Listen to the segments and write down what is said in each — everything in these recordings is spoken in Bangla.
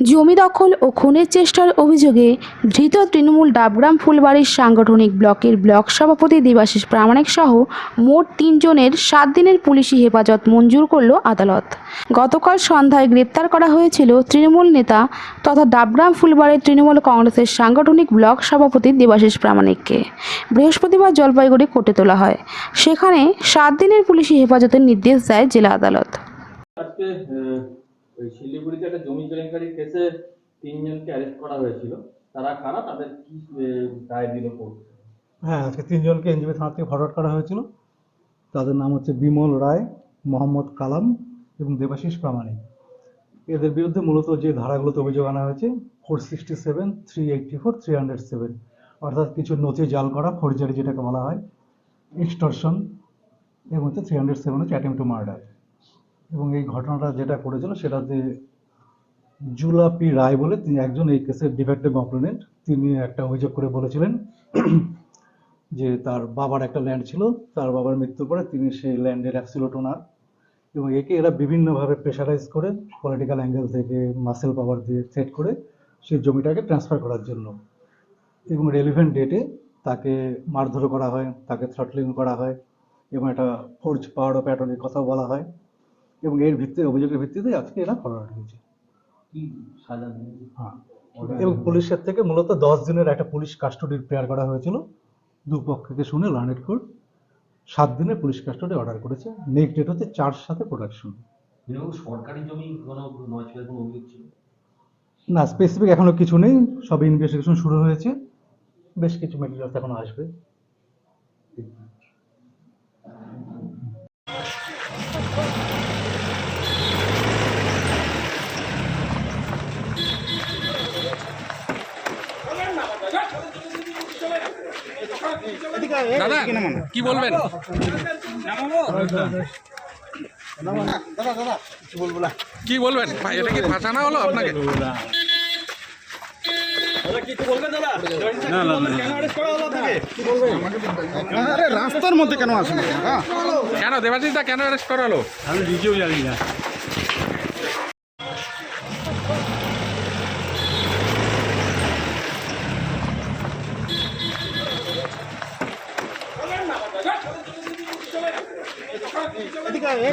জমি দখল ও খুনের চেষ্টার অভিযোগে ধৃত তৃণমূল ডাবগ্রাম ফুলবাড়ির সাংগঠনিক ব্লকের ব্লক সভাপতি দেবাশিস প্রামাণিক সহ মোট তিনজনের সাত দিনের পুলিশি হেফাজত মঞ্জুর করল আদালত। গতকাল সন্ধ্যায় গ্রেপ্তার করা হয়েছিল তৃণমূল নেতা তথা ডাবগ্রাম ফুলবাড়ির তৃণমূল কংগ্রেসের সাংগঠনিক ব্লক সভাপতি দেবাশিস প্রামাণিককে। বৃহস্পতিবার জলপাইগুড়ি কোর্টে তোলা হয়। সেখানে সাত দিনের পুলিশি হেফাজতের নির্দেশ দেয় জেলা আদালত। ওই শিলিগুড়িতে একটা জমি কেলেঙ্কারির কেসে তিনজনকে অ্যারেস্ট করা হয়েছিল। তারা কারা? তাদের কি দায় দিল হ্যাঁ আজকে তিনজনকে এনজিবি থানা থেকে ফরওয়ার্ড করা হয়েছিল। তাদের নাম হচ্ছে বিমল রায়, মোহাম্মদ কালাম এবং দেবাশিস প্রামাণিক। এদের বিরুদ্ধে মূলত যে ধারাগুলোতে অভিযোগ আনা হয়েছে four sixty seven three eighty four three hundred seven অর্থাৎ কিছু নথি জাল করা ফৌজদারি যেটাকে বলা হয় এক্সটর্শন এবং হচ্ছে থ্রি হান্ড্রেড সেভেন হচ্ছে অ্যাটেম্প টু মার্ডার এবং এই ঘটনাটা যেটা করেছিল সেটাতে জুলাপি রায় বলে তিনি একজন এই কেসের ডিফেক্টিভ অপোনেন্ট তিনি একটা অভিযোগ করে বলেছিলেন যে তার বাবার একটা ল্যান্ড ছিল, তার বাবার মৃত্যুর পরে তিনি সেই ল্যান্ডের অ্যাবসিলোট ওনার এবং একে এরা বিভিন্নভাবে প্রেশারাইজ করে পলিটিক্যাল অ্যাঙ্গেল থেকে মাসেল পাওয়ার দিয়ে সেট করে সেই জমিটাকে ট্রান্সফার করার জন্য। এবং রেলিভেন্ট ডেটে তাকে মারধর করা হয়, তাকে থ্রটলিং করা হয় এবং একটা ফোর্জ পাওয়ার অফ অ্যাটর্নির কথা বলা হয়। এবং এর ভিত্তিতে অভিযোগের ভিত্তিতে আজকে এরা ফরওয়ার্ড হয়েছে? হ্যাঁ। এবং পুলিশের থেকে মূলত দশ দিনের একটা পুলিশ কাস্টডির প্রেয়ার করা হয়েছিল। দুপক্ষকে শুনে লার্নেড কোর্ট সাত দিনের পুলিশ কাস্টডি অর্ডার করেছে। নেক্সট ডেট হচ্ছে চার সাথে প্রোডাকশন। সরকারি জমি কোনো অভিযোগ ছিল? না স্পেসিফিক এখনও কিছু নেই। সব ইনভেস্টিগেশন শুরু হয়েছে। বেশ কিছু মেটেরিয়ালস এখনও আসবে। দাদা কি বলবেন? কি বলবেন? এটা কি ফাঁসানো হলো আপনাকে? রাস্তার মধ্যে কেন আসেন হ্যাঁ। কেন দেবাশিস দা কেন অ্যারেস্ট করা হলো আমি নিজেও জানি না।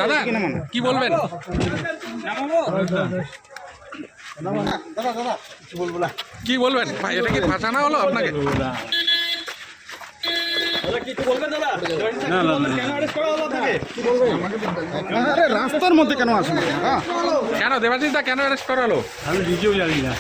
দাদা কি বলবেন? কি বলবেন? এটা কি ফাঁসানো হলো আপনাকে? রাস্তার মধ্যে কেন আসেন হ্যাঁ। কেন দেবাশিস দা কেন অ্যারেস্ট করালো? আমি নিজেও জানি না।